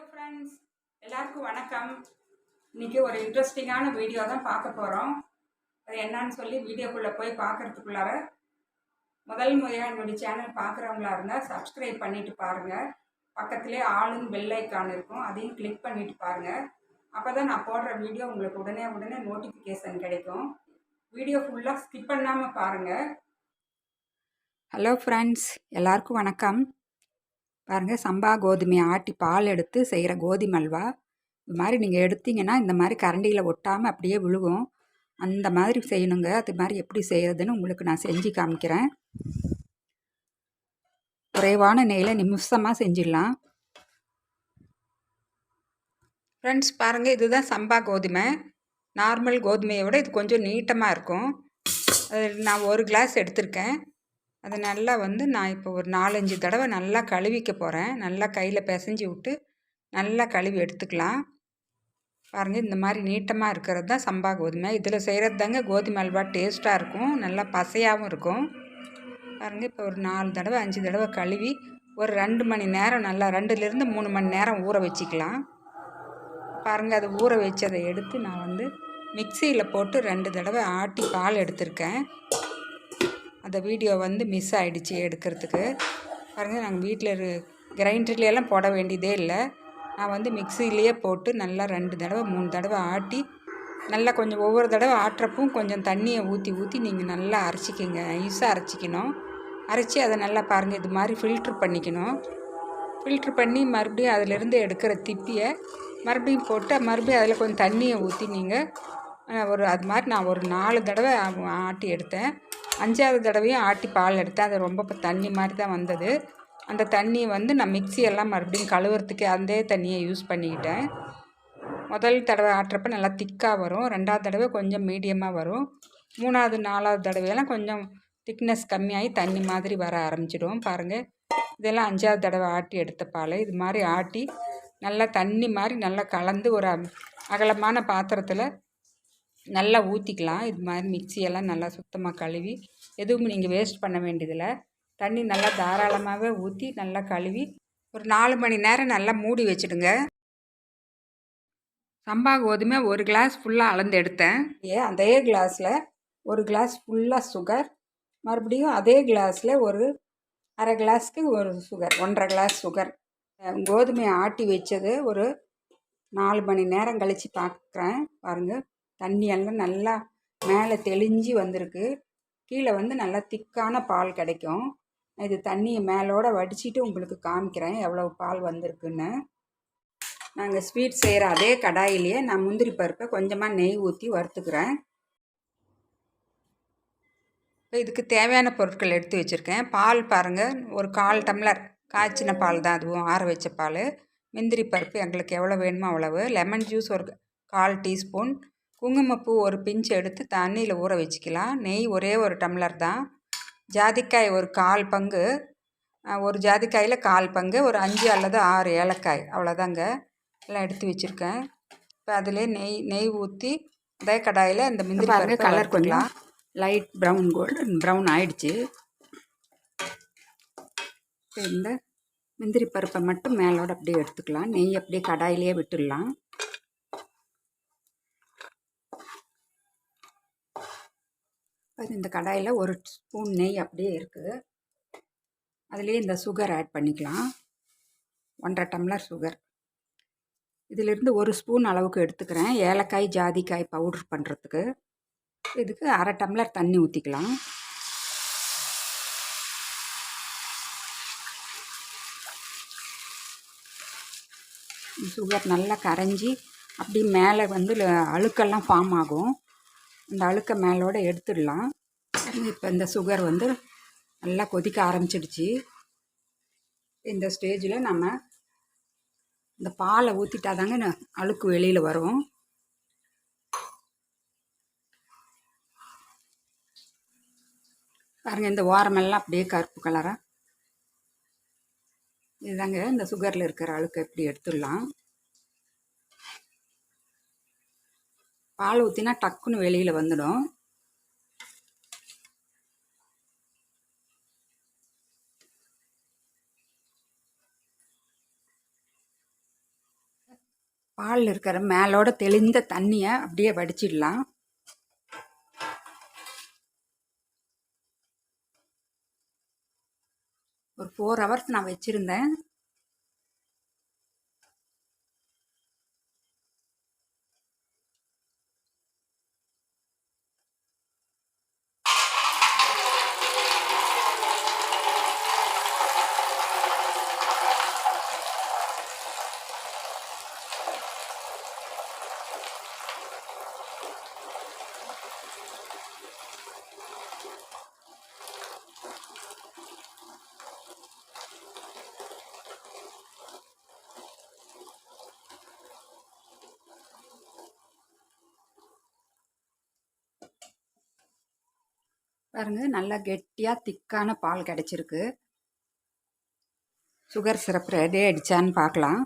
Hello friends எல்லாருக்கும் வணக்கம். இன்றைக்கி ஒரு இன்ட்ரெஸ்டிங்கான வீடியோ தான் பார்க்க போகிறோம் அது என்னன்னு சொல்லி வீடியோக்குள்ளே போய் பார்க்கறதுக்குள்ளார முதல் முறையாக என்னுடைய சேனல் பார்க்குறவங்களா இருந்தால் சப்ஸ்கிரைப் பண்ணிவிட்டு பாருங்கள் பக்கத்துலேயே ஆளும் பெல் ஐக்கான் இருக்கும். அதையும் கிளிக் பண்ணிவிட்டு பாருங்கள் அப்போ தான் நான் போடுற வீடியோ உங்களுக்கு உடனே உடனே நோட்டிஃபிகேஷன் கிடைக்கும். வீடியோ ஃபுல்லாக ஸ்கிப் பண்ணாமல் பாருங்கள் ஹலோ ஃப்ரெண்ட்ஸ் எல்லாருக்கும் வணக்கம். பாருங்கள் சம்பா கோதுமையை ஆட்டி பால் எடுத்து செய்கிற கோதுமை அல்வா. இது மாதிரி நீங்கள் எடுத்தீங்கன்னா இந்த மாதிரி கரண்டியில் ஒட்டாமல் அப்படியே விழுகும் அந்த மாதிரி செய்யணுங்க. அது மாதிரி எப்படி செய்கிறதுன்னு உங்களுக்கு நான் செஞ்சு காமிக்கிறேன். குறைவான நெய்யில் நிமிஷமாக செஞ்சிடலாம். ஃப்ரெண்ட்ஸ் பாருங்கள் இதுதான் சம்பா கோதுமை. நார்மல் கோதுமையை விட இது கொஞ்சம் நீட்டமாக இருக்கும். நான் ஒரு கிளாஸ் எடுத்திருக்கேன். அதை நல்லா வந்து நான் இப்போ ஒரு நாலஞ்சு தடவை நல்லா கழுவிக்க போகிறேன் நல்லா கையில் பிசைஞ்சு விட்டு நல்லா கழுவி எடுத்துக்கலாம். பாருங்கள் இந்த மாதிரி நீட்டமாக இருக்கிறது தான் சம்பா கோதுமை. இதில் செய்கிறது தாங்க கோதுமை அல்வா டேஸ்ட்டாக இருக்கும். நல்லா பசையாகவும் இருக்கும். பாருங்கள் இப்போ ஒரு நாலு தடவை அஞ்சு தடவை கழுவி ஒரு ரெண்டு மணி நேரம் நல்லா ரெண்டுலேருந்து மூணு மணி நேரம் ஊற வச்சுக்கலாம். பாருங்கள் அது ஊற வச்சதை எடுத்து நான் வந்து மிக்சியில் போட்டு ரெண்டு தடவை ஆட்டி பால் எடுத்திருக்கேன். அந்த வீடியோ வந்து மிஸ் ஆகிடுச்சி எடுக்கிறதுக்கு. பாருங்கள் நாங்கள் வீட்டில் இரு கிரைண்டர்லையெல்லாம் போட வேண்டியதே இல்லை. நான் வந்து மிக்சிலேயே போட்டு நல்லா ரெண்டு தடவை மூணு தடவை ஆட்டி நல்லா கொஞ்சம் ஒவ்வொரு தடவை ஆட்டுறப்பும் கொஞ்சம் தண்ணியை ஊற்றி ஊற்றி நீங்கள் நல்லா அரைச்சிக்கிங்க. நைஸாக அரைச்சிக்கணும். அரைச்சி அதை நல்லா பாருங்கள் இது மாதிரி ஃபில்ட்ரு பண்ணிக்கணும். ஃபில்ட்ரு பண்ணி மறுபடியும் அதிலிருந்து எடுக்கிற திப்பியை மறுபடியும் போட்டு மறுபடியும் அதில் கொஞ்சம் தண்ணியை ஊற்றி நீங்கள் ஒரு அது மாதிரி நான் ஒரு நாலு தடவை ஆட்டி எடுத்தேன். அஞ்சாவது தடவையும் ஆட்டி பால் எடுத்தேன். அது ரொம்ப தண்ணி மாதிரி தான் வந்தது. அந்த தண்ணி வந்து நான் மிக்சியெல்லாம் மறுபடியும் கழுவுறதுக்கு அதே தண்ணியை யூஸ் பண்ணிக்கிட்டேன். முதல் தடவை ஆட்டுறப்ப நல்லா திக்காக வரும். ரெண்டாவது தடவை கொஞ்சம் மீடியமாக வரும். மூணாவது நாலாவது தடவையெல்லாம் கொஞ்சம் திக்னஸ் கம்மியாகி தண்ணி மாதிரி வர ஆரம்பிச்சிடும். பாருங்கள் இதெல்லாம் அஞ்சாவது தடவை ஆட்டி எடுத்த பால். இது மாதிரி ஆட்டி நல்லா தண்ணி மாதிரி நல்லா கலந்து ஒரு அகலமான பாத்திரத்தில் நல்லா ஊற்றிக்கலாம் இது மாதிரி மிக்சியெல்லாம் நல்லா சுத்தமாக கழுவி எதுவும் நீங்கள் வேஸ்ட் பண்ண வேண்டியதில்லை. தண்ணி நல்லா தாராளமாகவே ஊற்றி நல்லா கழுவி ஒரு நாலு மணி நேரம் நல்லா மூடி வச்சுடுங்க. சம்பா கோதுமை ஒரு கிளாஸ் ஃபுல்லாக அளந்து எடுத்தேன். ஏ அதே கிளாஸில் ஒரு கிளாஸ் ஃபுல்லாக சுகர் மறுபடியும் அதே கிளாஸில் ஒரு அரை கிளாஸ்க்கு ஒரு சுகர் ஒன்றரை கிளாஸ் சுகர் கோதுமையை ஆட்டி வச்சது ஒரு நாலு மணி நேரம் கழித்து பார்க்குறேன் பாருங்கள் தண்ணியெல்லாம் நல்லா மேலே தெளிஞ்சு வந்திருக்கு. கீழே வந்து நல்லா திக்கான பால் கிடைக்கும். இது தண்ணியை மேலோட வடிச்சிட்டு உங்களுக்கு காமிக்கிறேன் எவ்வளவு பால் வந்திருக்குன்னு. நாங்கள் ஸ்வீட் செய்கிற அதே கடாயிலேயே நான் முந்திரி பருப்பை கொஞ்சமாக நெய் ஊற்றி வறுத்துக்கிறேன். இப்போ இதுக்கு தேவையான பொருட்கள் எடுத்து வச்சுருக்கேன். பால் பாருங்கள் ஒரு கால் டம்ளர் காய்ச்சின பால் தான் அதுவும் ஆற வச்ச பால். முந்திரி பருப்பு எங்களுக்கு எவ்வளோ வேணுமோ அவ்வளவு. லெமன் ஜூஸ் ஒரு கால் டீஸ்பூன். குங்குமப்பூ ஒரு பிஞ்சு எடுத்து தண்ணியில் ஊற வச்சுக்கலாம். நெய் ஒரே ஒரு டம்ளர் தான். ஜாதிக்காய் ஒரு கால் பங்கு. ஒரு ஜாதிக்காயில் கால் பங்கு ஒரு அஞ்சு அல்லது ஆறு ஏலக்காய். அவ்வளோதாங்க எல்லாம் எடுத்து வச்சுருக்கேன். இப்போ அதிலே நெய் நெய் ஊற்றி அதே கடாயில் இந்த முந்திரி பாருங்க கலர் கொஞ்சம் லைட் ப்ரௌன் கோல்டன் ப்ரௌன் ஆயிடுச்சு. இந்த முந்திரி பருப்பை மட்டும் மேலோட அப்படியே எடுத்துக்கலாம். நெய் அப்படியே கடாயிலே விட்டுடலாம். அது இந்த கடாயில் ஒரு ஸ்பூன் நெய் அப்படியே இருக்குது அதுலேயே இந்த சுகர் ஆட் பண்ணிக்கலாம். ஒன்றரை டம்ளர் சுகர் இதிலிருந்து ஒரு ஸ்பூன் அளவுக்கு எடுத்துக்கிறேன். ஏலக்காய் ஜாதிக்காய் பவுட்ரு பண்ணுறதுக்கு இதுக்கு அரை டம்ளர் தண்ணி ஊற்றிக்கலாம் சுகர் நல்லா கரைஞ்சி அப்படி மேலே வந்து அழுக்கெல்லாம் ஃபார்ம் ஆகும். இந்த அழுக்க மேலோட எடுத்துடலாம். இப்போ இந்த சுகர் வந்து நல்லா கொதிக்க ஆரம்பிச்சிடுச்சு. இந்த ஸ்டேஜில் நம்ம இந்த பாலை ஊற்றிட்டா தாங்க அழுக்கு வெளியில் வரும். பாருங்கள் இந்த ஓரமெல்லாம் அப்படியே கருப்பு கலராக இதுதாங்க இந்த சுகரில் இருக்கிற அழுக்கு எப்படி எடுத்துடலாம். பால் ஊற்றினா டக்குன்னு வெளியில் வந்துடும். பாலில் இருக்கிற மேலோட தெளிந்த தண்ணியை அப்படியே வடிச்சிடலாம். ஒரு ஃபோர் ஹவர்ஸ் நான் வச்சுருந்தேன். பாருங்க நல்லா கெட்டியாக திக்கான பால் கிடச்சிருக்கு. சுகர் சிரப் ரெடி ஆகிடுச்சான்னு பார்க்கலாம்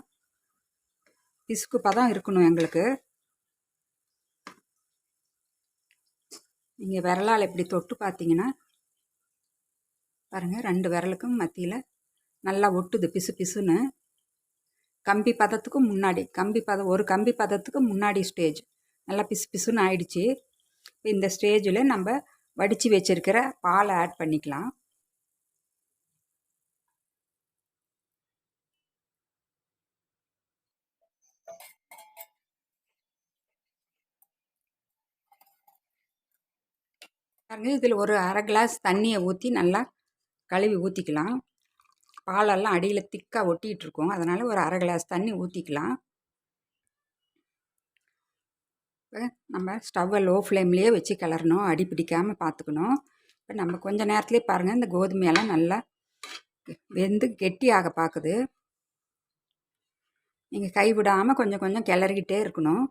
பிசுக்கு பதம் இருக்கணும் எங்களுக்கு. நீங்கள் விரலால் இப்படி தொட்டு பார்த்தீங்கன்னா பாருங்கள் ரெண்டு விரலுக்கும் மத்தியில் நல்லா ஒட்டுது பிசு பிசுன்னு. கம்பி பதத்துக்கும் முன்னாடி கம்பி பதம் ஒரு கம்பி பதத்துக்கு முன்னாடி ஸ்டேஜ். நல்லா பிசு பிசுன்னு ஆயிடுச்சு. இந்த ஸ்டேஜில் நம்ம வடித்து வச்சுருக்கிற பாலை ஆட் பண்ணிக்கலாம். பாருங்க இதில் ஒரு அரை கிளாஸ் தண்ணியை ஊற்றி நல்லா கழுவி ஊற்றிக்கலாம் பாலெல்லாம் அடியில் திக்காக ஒட்டிகிட்டு இருக்கும். அதனால் ஒரு அரை கிளாஸ் தண்ணி ஊற்றிக்கலாம் நம்ம ஸ்டவ்வை லோ ஃப்ளேம்லேயே வச்சு கிளறணும். அடி பிடிக்காமல் பார்த்துக்கணும் இப்போ நம்ம கொஞ்சம் நேரத்துலேயே பாருங்கள் இந்த கோதுமையெல்லாம் நல்லா வெந்து கெட்டியாக பார்க்குது நீங்கள் கைவிடாமல் கொஞ்சம் கொஞ்சம் கிளறிக்கிட்டே இருக்கணும்.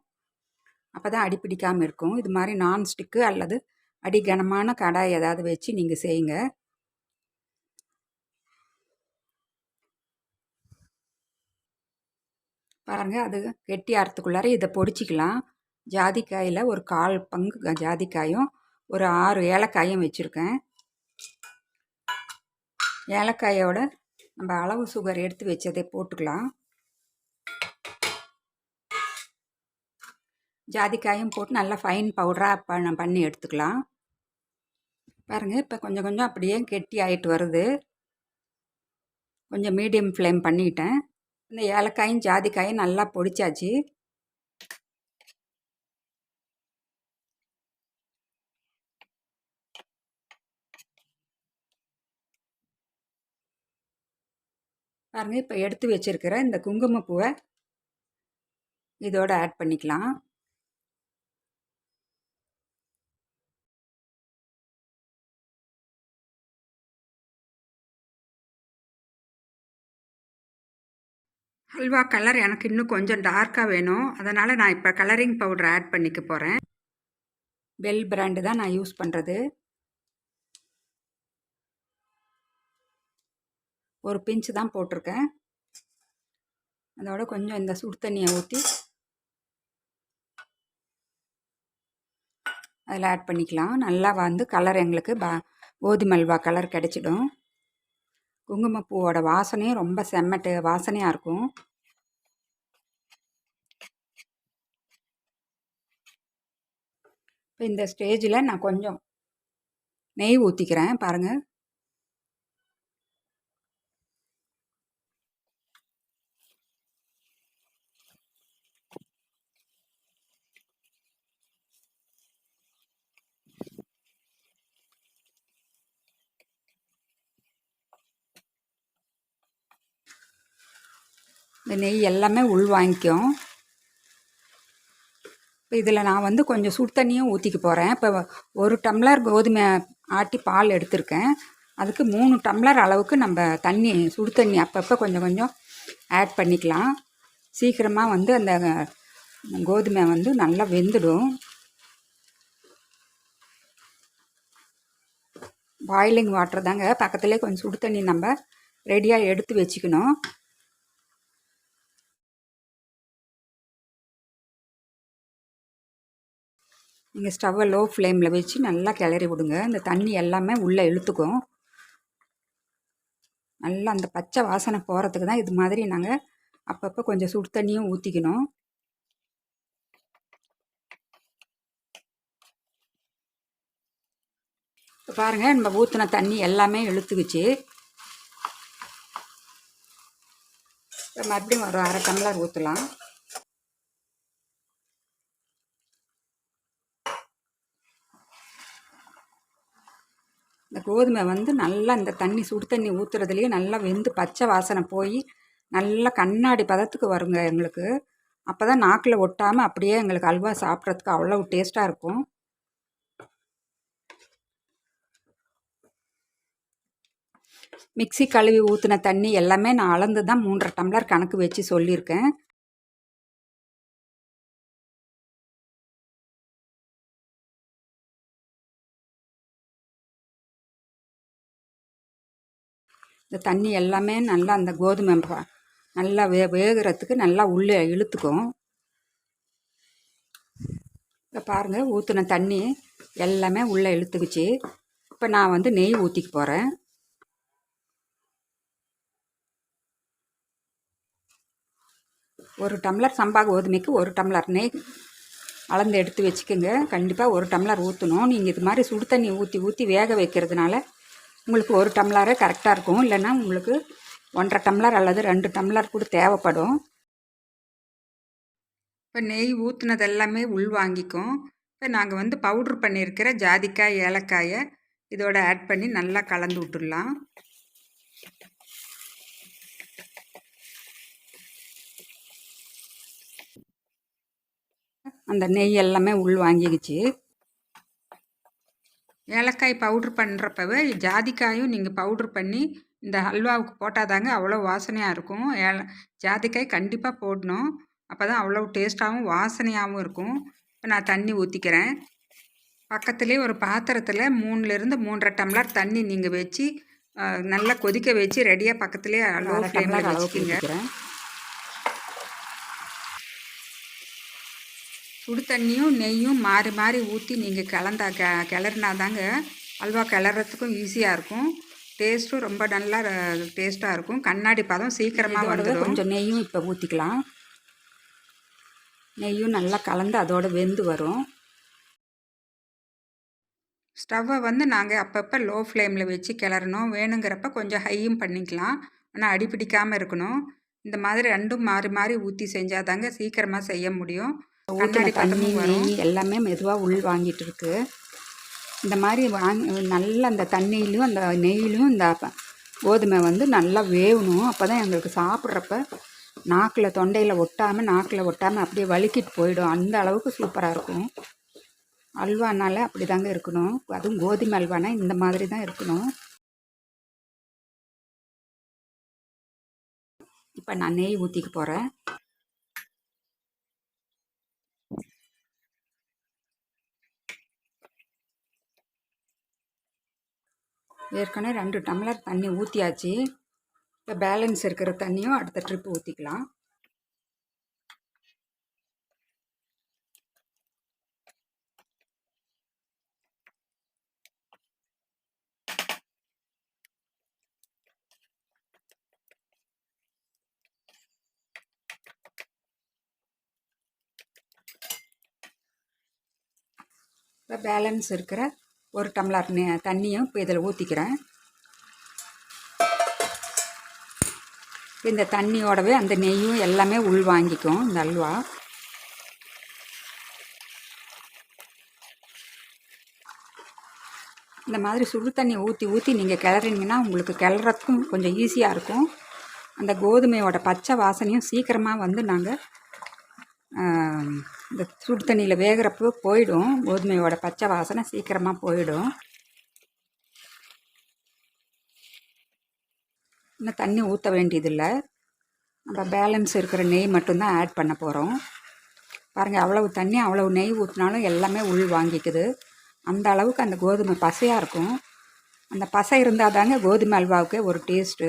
அப்போ தான் அடி பிடிக்காமல் இருக்கும். இது மாதிரி நான்ஸ்டிக்கு அல்லது அடி கனமான கடாய் ஏதாவது வச்சு நீங்கள் செய்யுங்க. பாருங்கள் அது கெட்டி அறுத்துக்குள்ளார இதை பொடிச்சிக்கலாம். ஜாதிக்காயில் ஒரு கால் பங்கு ஜாதிக்காயும் ஒரு ஆறு ஏலக்காயும் வச்சுருக்கேன். ஏலக்காயோட நம்ம அளவு சுகர் எடுத்து வச்சதை போட்டுக்கலாம். ஜாதிக்காயும் போட்டு நல்லா ஃபைன் பவுடராக பண்ண பண்ணி எடுத்துக்கலாம். பாருங்கள் இப்போ கொஞ்சம் கொஞ்சம் அப்படியே கெட்டி ஆகிட்டு வருது. கொஞ்சம் மீடியம் ஃப்ளேம் பண்ணிட்டேன். இந்த ஏலக்காயும் ஜாதிக்காயும் நல்லா பொடிச்சாச்சு. பாருங்கள் இப்போ எடுத்து வச்சுருக்கிற இந்த குங்குமப்பூவை இதோட ஆட் பண்ணிக்கலாம். ஹல்வா கலர் எனக்கு இன்னும் கொஞ்சம் டார்க்காக வேணும். அதனால் நான் இப்போ கலரிங் பவுடர் ஆட் பண்ணிக்க போகிறேன் பெல் பிராண்டு தான் நான் யூஸ் பண்ணுறது ஒரு பிஞ்சு தான் போட்டிருக்கேன். அதோட கொஞ்சம் இந்த சுடு தண்ணியை ஊற்றி அதில் ஆட் பண்ணிக்கலாம். நல்லா வந்து கலர் எங்களுக்கு பா கோதுமை அல்வா கலர் கிடச்சிடும். குங்குமப்பூவோட வாசனையும் ரொம்ப செம்மட்டு வாசனையாக இருக்கும். இப்போ இந்த ஸ்டேஜில் நான் கொஞ்சம் நெய் ஊற்றிக்கிறேன் பாருங்கள் இந்த நெய் எல்லாமே உள் வாங்கிக்கும். இப்போ இதில் நான் வந்து கொஞ்சம் சுடு தண்ணியும் ஊற்றிக்க போகிறேன் இப்போ ஒரு டம்ளர் கோதுமை ஆட்டி பால் எடுத்திருக்கேன். அதுக்கு மூணு டம்ளர் அளவுக்கு நம்ம தண்ணி சுடு தண்ணி அப்பப்போ கொஞ்சம் கொஞ்சம் ஆட் பண்ணிக்கலாம். சீக்கிரமாக வந்து அந்த கோதுமை வந்து நல்லா வெந்துடும். பாயிலிங் வாட்டர் தாங்க. பக்கத்துலேயே கொஞ்சம் சுடு தண்ணி நம்ம ரெடியாக எடுத்து வச்சுக்கணும். நீங்கள் ஸ்டவ்வை லோ ஃப்ளேமில் வச்சு நல்லா கிளறி விடுங்க. இந்த தண்ணி எல்லாமே உள்ளே இழுத்துக்கும். நல்லா அந்த பச்சை வாசனை போகிறதுக்கு தான் இது மாதிரி நாங்கள் அப்பப்போ கொஞ்சம் சுடு தண்ணியும் ஊற்றிக்கணும் பாருங்கள் நம்ம ஊற்றின தண்ணி எல்லாமே இழுத்துக்குச்சு. மறுபடியும் ஒரு அரை டம்ளர் ஊற்றலாம் இந்த கோதுமை வந்து நல்லா இந்த தண்ணி சுடு தண்ணி ஊற்றுறதுலேயே நல்லா வெந்து பச்சை வாசனை போய் நல்லா கண்ணாடி பதத்துக்கு வருங்க எங்களுக்கு. அப்போ தான் நாக்கில் ஒட்டாமல் அப்படியே எங்களுக்கு அல்வா சாப்பிட்றதுக்கு அவ்வளோ டேஸ்ட்டாக இருக்கும். மிக்ஸி கழுவி ஊற்றின தண்ணி எல்லாமே நான் அளந்து தான் மூன்றரை டம்ளர் கணக்கு வச்சு சொல்லியிருக்கேன். இந்த தண்ணி எல்லாமே நல்லா அந்த கோதுமை நல்லா வே வேகிறதுக்கு நல்லா உள்ளே இழுத்துக்கும் இப்போ பாருங்கள் ஊற்றின தண்ணி எல்லாமே உள்ளே இழுத்துக்குச்சு. இப்போ நான் வந்து நெய் ஊற்றிக்க போகிறேன் ஒரு டம்ளர் சம்பா கோதுமைக்கு ஒரு டம்ளர் நெய் அளந்து எடுத்து வச்சுக்கோங்க. கண்டிப்பாக ஒரு டம்ளர் ஊற்றணும் நீங்கள் இது மாதிரி சுடு தண்ணி ஊற்றி ஊற்றி வேக வைக்கிறதுனால உங்களுக்கு ஒரு டம்ளரே கரெக்டாக இருக்கும். இல்லைன்னா உங்களுக்கு ஒன்றரை டம்ளர் அல்லது ரெண்டு டம்ளர் கூட தேவைப்படும். இப்போ நெய் ஊற்றுனது எல்லாமே உள் வாங்கிக்கும். இப்போ நாங்கள் வந்து பவுட்ரு பண்ணியிருக்கிற ஜாதிக்காய் ஏலக்காயை இதோட ஆட் பண்ணி நல்லா கலந்து விட்டுடலாம். அந்த நெய் எல்லாமே உள் வாங்கிக்கிச்சு ஏலக்காய் பவுட்ரு பண்ணுறப்பவே ஜாதிக்காயும் நீங்கள் பவுட்ரு பண்ணி இந்த ஹல்வாவுக்கு போட்டால் தாங்க அவ்வளோ வாசனையாக இருக்கும். ஏல ஜாதிக்காய் கண்டிப்பாக போடணும். அப்போ தான் அவ்வளோ டேஸ்ட்டாகவும் வாசனையாகவும் இருக்கும். இப்போ நான் தண்ணி ஊற்றிக்கிறேன் பக்கத்துலேயே ஒரு பாத்திரத்தில் மூணுலேருந்து மூன்றரை டம்ளர் தண்ணி நீங்கள் வச்சு நல்லா கொதிக்க வச்சு ரெடியாக பக்கத்துலேயே லோ ஃப்ளேமில் வச்சுக்கிங்க. சுடு தண்ணியும் நெய்யும் மாறி மாறி ஊற்றி நீங்கள் கலந்தா க கிளறினா தாங்க அல்வா கிளறதுக்கும் ஈஸியாக இருக்கும். டேஸ்ட்டும் ரொம்ப நல்லா டேஸ்ட்டாக இருக்கும். கண்ணாடி பதம் சீக்கிரமாக வந்துடும் கொஞ்சம் நெய்யும் இப்போ ஊற்றிக்கலாம் நெய்யும் நல்லா கலந்து அதோட வெந்து வரும். ஸ்டவ்வை வந்து நாங்கள் அப்பப்போ லோ ஃப்ளேமில் வச்சு கிளறணும். வேணுங்கிறப்ப கொஞ்சம் ஹையும் பண்ணிக்கலாம். ஆனால் அடிப்பிடிக்காமல் இருக்கணும். இந்த மாதிரி ரெண்டும் மாறி மாறி ஊற்றி செஞ்சால் தாங்க சீக்கிரமாக செய்ய முடியும். கண்ணாடி தண்ணி நெய் எல்லாமே மெதுவாக உள் வாங்கிட்டு இருக்கு இந்த மாதிரி வாங்கி நல்லா அந்த தண்ணியிலையும் அந்த நெய்யிலையும் இந்த கோதுமை வந்து நல்லா வேகணும் அப்போ தான் எங்களுக்கு சாப்பிட்றப்ப நாக்கில் தொண்டையில் ஒட்டாமல் நாக்கில் ஒட்டாமல் அப்படியே வலிக்கிட்டு போயிடும். அந்த அளவுக்கு சூப்பராக இருக்கும். அல்வானால அப்படி தாங்க இருக்கணும். அதுவும் கோதுமை அல்வானா இந்த மாதிரி தான் இருக்கணும். இப்போ நான் நெய் ஊற்றிக்க போகிறேன் ஏற்கனவே ரெண்டு டம்ளர் தண்ணி ஊற்றியாச்சு இப்போ பேலன்ஸ் இருக்கிற தண்ணியும் அடுத்த ட்ரிப் ஊற்றிக்கலாம் இப்போ பேலன்ஸ் இருக்கிற ஒரு டம்ளர் தண்ணியும் இப்போ இதில் ஊற்றிக்கிறேன் இந்த தண்ணியோடவே அந்த நெய்யும் எல்லாமே உள் வாங்கிக்கும் இந்த அல்வா. இந்த மாதிரி சுடு தண்ணி ஊற்றி ஊற்றி நீங்கள் கிளறினீங்கன்னா உங்களுக்கு கிளறதுக்கும் கொஞ்சம் ஈஸியாக இருக்கும். அந்த கோதுமையோட பச்சை வாசனையும் சீக்கிரமாக வந்து நாங்கள் இந்த சுடு தண்ணியில் வேகிறப்போ போயிடும். கோதுமையோட பச்சை வாசனை சீக்கிரமாக போயிடும். இன்னும் தண்ணி ஊற்ற வேண்டியதில்லை. நம்ம பேலன்ஸ் இருக்கிற நெய் மட்டும்தான் ஆட் பண்ண போகிறோம் பாருங்கள் அவ்வளவு தண்ணி அவ்வளவு நெய் ஊற்றினாலும் எல்லாமே உள் வாங்கிக்குது. அந்த அளவுக்கு அந்த கோதுமை பசையாக இருக்கும். அந்த பசை இருந்தால் தாங்க கோதுமை அல்வாவுக்கு ஒரு டேஸ்ட்டு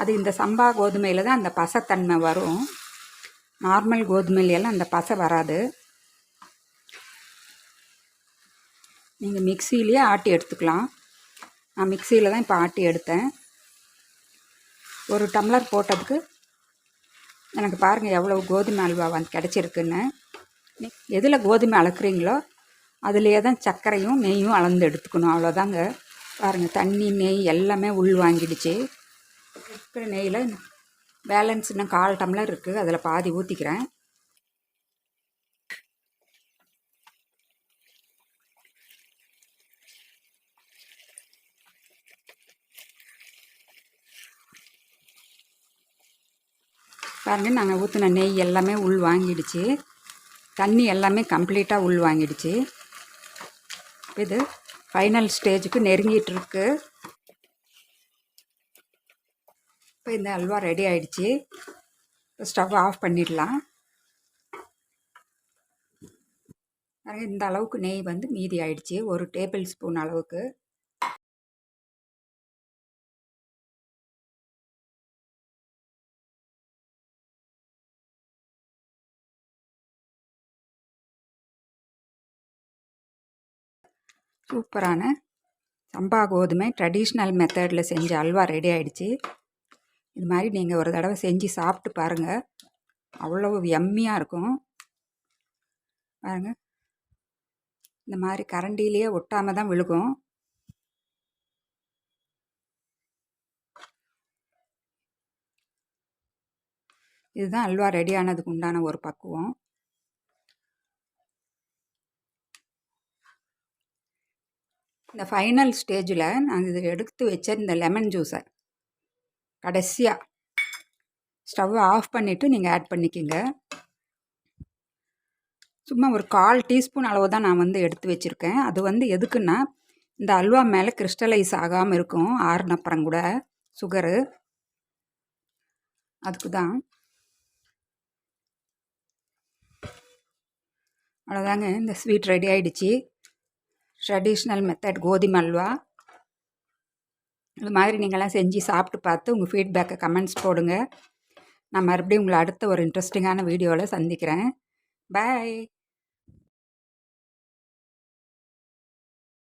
அது இந்த சம்பா கோதுமையில் தான் அந்த பசத்தன்மை வரும். நார்மல் கோதுமையிலெல்லாம் அந்த பசை வராது. நீங்கள் மிக்சியிலேயே ஆட்டி எடுத்துக்கலாம். நான் மிக்சியில் தான் இப்போ ஆட்டி எடுத்தேன். ஒரு டம்ளர் போட்டதுக்கு எனக்கு பாருங்கள் எவ்வளோ கோதுமை அல்வா வந்து கிடச்சிருக்குன்னு. எதில் கோதுமை அளக்குறீங்களோ அதுலேயே தான் சர்க்கரையும் நெய்யும் அளந்து எடுத்துக்கணும். அவ்வளோதாங்க பாருங்கள் தண்ணி நெய் எல்லாமே உள் வாங்கிடுச்சு. இருக்கிற நெய்யில் பேலன்ஸ் இன்னும் கால் டம்ளர் இருக்குது அதில் பாதி ஊற்றிக்கிறேன் பாருங்கள் நாங்கள் ஊற்றின நெய் எல்லாமே உள் வாங்கிடுச்சு. தண்ணி எல்லாமே கம்ப்ளீட்டாக உள் வாங்கிடுச்சு. இது ஃபைனல் ஸ்டேஜுக்கு நெருங்கிட்டு இருக்குது இப்போ இந்த அல்வா ரெடி ஆயிடுச்சு. இப்போ ஸ்டவ் ஆஃப் பண்ணிடலாம். இந்த அளவுக்கு நெய் வந்து மீதி ஆயிடுச்சு. ஒரு டேபிள் ஸ்பூன் அளவுக்கு. சூப்பரான சம்பா கோதுமை ட்ரெடிஷ்னல் மெத்தடில் செஞ்ச அல்வா ரெடி ஆயிடுச்சு. இது மாதிரி நீங்கள் ஒரு தடவை செஞ்சு சாப்பிட்டு பாருங்கள் அவ்வளோ எம்மியாக இருக்கும். பாருங்கள் இந்த மாதிரி கரண்டிலேயே ஒட்டாமல் தான் விழுகும். இதுதான் அல்வா ரெடி ஆனதுக்கு உண்டான ஒரு பக்குவம். இந்த ஃபைனல் ஸ்டேஜில் நான் இது எடுத்து வச்ச இந்த லெமன் ஜூஸை கடைசியாக ஸ்டவ்வை ஆஃப் பண்ணிவிட்டு நீங்கள் ஆட் பண்ணிக்கிங்க. சும்மா ஒரு கால் டீஸ்பூன் அளவு தான் நான் வந்து எடுத்து வச்சுருக்கேன். அது வந்து எதுக்குன்னா இந்த அல்வா மேலே கிறிஸ்டலைஸ் ஆகாமல் இருக்கும். ஆறுனப்புறம் கூட சுகரு. அதுக்கு தான் அவ்வளோதாங்க இந்த ஸ்வீட் ரெடி ஆகிடுச்சி ட்ரெடிஷ்னல் மெத்தட் கோதுமை அல்வா. இது மாதிரி நீங்களாம் செஞ்சு சாப்பிட்டு பார்த்து உங்கள் ஃபீட்பேக்கை கமெண்ட்ஸ் போடுங்க. நான் மறுபடியும் உங்களை அடுத்த ஒரு இன்ட்ரெஸ்டிங்கான வீடியோவில் சந்திக்கிறேன். பாய்